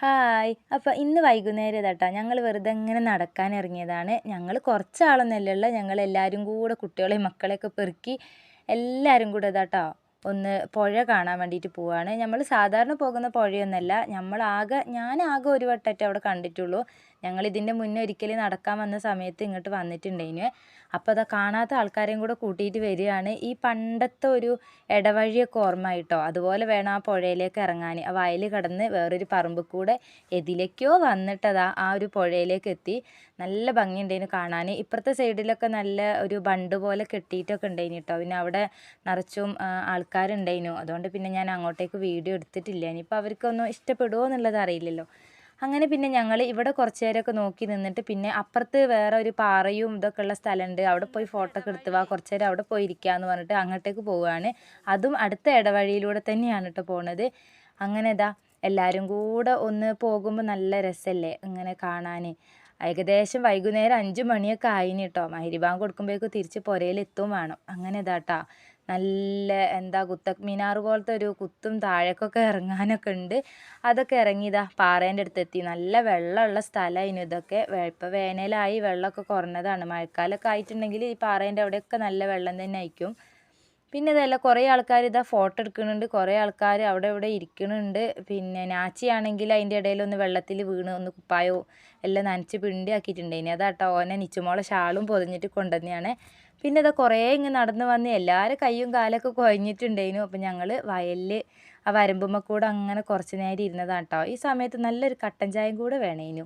Hi. അപ്പോൾ ഇന്ന് വൈകുന്നേരം ഇതാട്ടോ ഞങ്ങൾ വെറുതെ ഇങ്ങനെ നടക്കാൻ ഇറങ്ങിയതാണ് ഞങ്ങൾ ഉള്ളത് ഞങ്ങൾ എല്ലാവരും കൂടെ കുട്ടികളെയും മക്കളെയൊക്കെ പെറുക്കി എല്ലാവരും കൂടെ ഇതാട്ടോ ഒന്ന് പുഴ കാണാൻ വേണ്ടിയിട്ട് പോവുകയാണ് നമ്മൾ സാധാരണ പോകുന്ന പുഴയൊന്നുമല്ല നമ്മളാകെ ഞാനാകെ ഒരു വട്ടമായിട്ട് അവിടെ കണ്ടിട്ടുള്ളൂ. ഞങ്ങൾ ഇതിന്റെ മുന്നേ ഒരിക്കൽ നടക്കാൻ വന്ന സമയത്ത് ഇങ്ങോട്ട് വന്നിട്ടുണ്ടായിന്. അപ്പോൾ അതാ കാണാത്ത ആൾക്കാരെയും കൂടെ കൂട്ടിയിട്ട് വരികയാണ്. ഈ പണ്ടത്തെ ഒരു ഇടവഴിയൊക്കെ ഓർമ്മയായിട്ടോ അതുപോലെ വേണം ആ പുഴയിലേക്ക് ഇറങ്ങാൻ ആ വയൽ കടന്ന് വേറൊരു പറമ്പ് കൂടെ എതിലേക്കോ വന്നിട്ടതാ ആ ഒരു പുഴയിലേക്ക് എത്തി. നല്ല ഭംഗിയുണ്ടായിരുന്നു കാണാൻ ഇപ്പുറത്തെ സൈഡിലൊക്കെ നല്ല ഒരു ബണ്ട് പോലെ കെട്ടിയിട്ടൊക്കെ ഉണ്ടായിന് കേട്ടോ. പിന്നെ അവിടെ നിറച്ചും ആൾക്കാരുണ്ടായിനു. അതുകൊണ്ട് പിന്നെ ഞാൻ അങ്ങോട്ടേക്ക് വീഡിയോ എടുത്തിട്ടില്ല. ഇനിയിപ്പോൾ അവർക്കൊന്നും ഇഷ്ടപ്പെടുമോ എന്നുള്ളത് അറിയില്ലല്ലോ. അങ്ങനെ പിന്നെ ഞങ്ങൾ ഇവിടെ കുറച്ച് നേരമൊക്കെ നോക്കി നിന്നിട്ട് പിന്നെ അപ്പുറത്ത് വേറെ ഒരു പാറയും ഇതൊക്കെ ഉള്ള സ്ഥലമുണ്ട്. അവിടെ പോയി ഫോട്ടോ ഒക്കെ എടുത്ത് കുറച്ച് നേരം അവിടെ പോയി ഇരിക്കുക എന്ന് പറഞ്ഞിട്ട് അങ്ങോട്ടേക്ക് പോവുകയാണ് അതും അടുത്ത ഇടവഴിയിലൂടെ തന്നെയാണ് കേട്ടോ പോണത്. അങ്ങനെ ഇതാ എല്ലാവരും കൂടെ ഒന്ന് പോകുമ്പോൾ നല്ല രസമല്ലേ ഇങ്ങനെ കാണാൻ ഏകദേശം വൈകുന്നേരം അഞ്ച് മണിയൊക്കെ ആയിന് കേട്ടോ മഹരിബാങ്ക് കൊടുക്കുമ്പോഴേക്കും തിരിച്ച് പുരയിലെത്തും വേണം. അങ്ങനെ ഇതാട്ടാ. നല്ല എന്താ കുത്ത മിനാർ പോലത്തെ ഒരു കുത്തും താഴേക്കൊക്കെ ഇറങ്ങാനൊക്കെ ഉണ്ട്. അതൊക്കെ ഇറങ്ങിയതാ പാറേന്റെ അടുത്തെത്തി. നല്ല വെള്ളമുള്ള സ്ഥലമായിരുന്നു ഇതൊക്കെ. ഇപ്പോൾ വേനലായി വെള്ളമൊക്കെ കുറഞ്ഞതാണ്. മഴക്കാലമൊക്കെ ആയിട്ടുണ്ടെങ്കിൽ ഈ പാറേന്റെ അവിടെയൊക്കെ നല്ല വെള്ളം തന്നെ ആയിരിക്കും. പിന്നെ ഇതല്ല കുറേ ആൾക്കാർ ഇതാ ഫോട്ടോ എടുക്കുന്നുണ്ട്. കുറേ ആൾക്കാർ അവിടെ ഇവിടെ ഇരിക്കുന്നുണ്ട്. പിന്നെ നാച്ചിയാണെങ്കിൽ അതിന്റെ ഇടയിൽ ഒന്ന് വെള്ളത്തിൽ വീണ് ഒന്ന് കുപ്പായോ എല്ലാം നനച്ച് പിണ്ടി ആക്കിയിട്ടുണ്ടായിനി അതാട്ടോ ഓനെ നിച്ചുമോളെ ഷാളും പൊതിഞ്ഞിട്ട് കൊണ്ടുവന്നെയാണ് പിന്നെ ഇതാ കുറേ ഇങ്ങ് നടന്ന് വന്ന് എല്ലാവരും കയ്യും കാലൊക്കെ കുഴഞ്ഞിട്ടുണ്ടായിരുന്നു അപ്പം ഞങ്ങൾ വയലിൽ ആ വരമ്പുമ്മ കൂടെ അങ്ങനെ കുറച്ച് നേരം ഇരുന്നതാണ് കേട്ടോ ഈ സമയത്ത് നല്ലൊരു കട്ടൻ ചായയും കൂടെ വേണേനു.